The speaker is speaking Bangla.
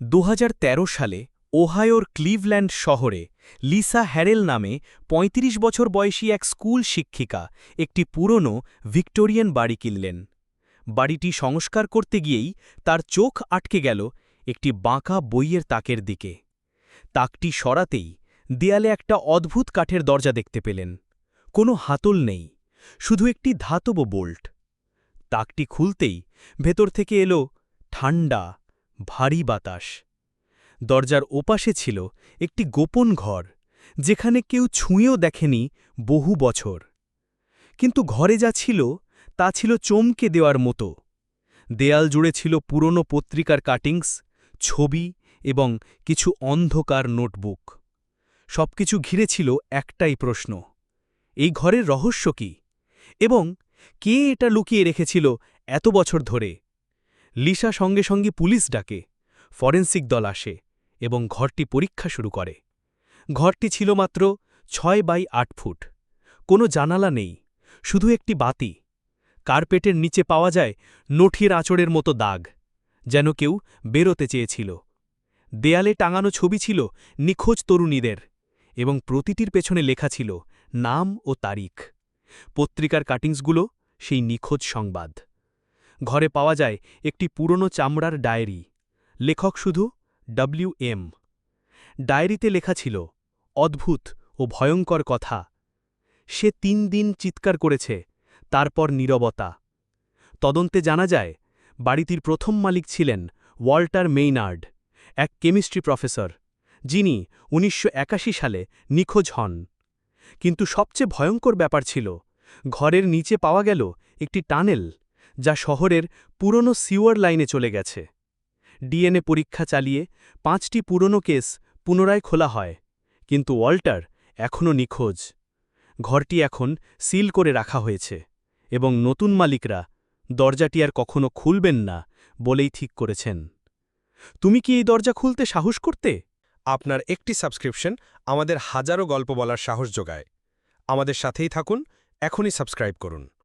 দু হাজার তেরো সালে ওহায়োর ক্লিভল্যান্ড শহরে লিসা হ্যারেল নামে ৩৫ বছর বয়সী এক স্কুল শিক্ষিকা একটি পুরনো ভিক্টোরিয়ান বাড়ি কিনলেন। বাড়িটি সংস্কার করতে গিয়েই তার চোখ আটকে গেল একটি বাঁকা বইয়ের তাকের দিকে। তাকটি সরাতেই দেয়ালে একটা অদ্ভুত কাঠের দরজা দেখতে পেলেন। কোনো হাতল নেই, শুধু একটি ধাতব বোল্ট। তাকটি খুলতেই ভেতর থেকে এলো ঠান্ডা ভারী বাতাস। দরজার ওপাশে ছিল একটি গোপন ঘর, যেখানে কেউ ছুঁয়েও দেখেনি বহু বছর। কিন্তু ঘরে যা ছিল, তা ছিল চমকে দেওয়ার মতো। দেয়াল জুড়ে ছিল পুরনো পত্রিকার কাটিংস, ছবি এবং কিছু অন্ধকার নোটবুক। সবকিছু ঘিরে ছিল একটাই প্রশ্ন, এই ঘরের রহস্য কি? এবং কে এটা লুকিয়ে রেখেছিল এত বছর ধরে? লিসা সঙ্গে সঙ্গে পুলিশ ডাকে, ফরেন্সিক দল আসে এবং ঘরটি পরীক্ষা শুরু করে। ঘরটি ছিল মাত্র ছয় বাই আট ফুট। কোনো জানালা নেই, শুধু একটি বাতি। কার্পেটের নিচে পাওয়া যায় নঠির আঁচড়ের মতো দাগ, যেন কেউ বেরোতে চেয়েছিল। দেয়ালে টাঙানো ছবি ছিল নিখোঁজ তরুণীদের এবং প্রতিটির পেছনে লেখা ছিল নাম ও তারিখ। পত্রিকার কাটিংসগুলো সেই নিখোঁজ সংবাদ। ঘরে পাওয়া যায় একটি পুরনো চামড়ার ডায়েরি। লেখক শুধু ডব্লিউ এম। ডায়েরিতে লেখা ছিল, অদ্ভুত ও ভয়ঙ্কর কথা। সে তিন দিন চিৎকার করেছে, তারপর নীরবতা। তদন্তে জানা যায়, বাড়িটির প্রথম মালিক ছিলেন ওয়াল্টার মেইনার্ড, এক কেমিস্ট্রি প্রফেসর, যিনি উনিশশো একাশি সালে নিখোঁজ হন। কিন্তু সবচেয়ে ভয়ঙ্কর ব্যাপার ছিল, ঘরের নিচে পাওয়া গেল একটি টানেল। যা শহরের পুরনো সিওয়ার লাইনে চলে গেছে। ডিএনএ পরীক্ষা চালিয়ে পাঁচটি পুরনো কেস পুনরায় খোলা হয়, কিন্তু ওয়াল্টার এখনও নিখোঁজ। ঘরটি এখন সিল করে রাখা হয়েছে এবং নতুন মালিকরা দরজাটি আর কখনো খুলবেন না বলেই ঠিক করেছেন। তুমি কি এই দরজা খুলতে সাহস করতে? আপনার একটি সাবস্ক্রিপশন আমাদের হাজারো গল্প বলার সাহস যোগায়। আমাদের সাথেই থাকুন, এখনই সাবস্ক্রাইব করুন।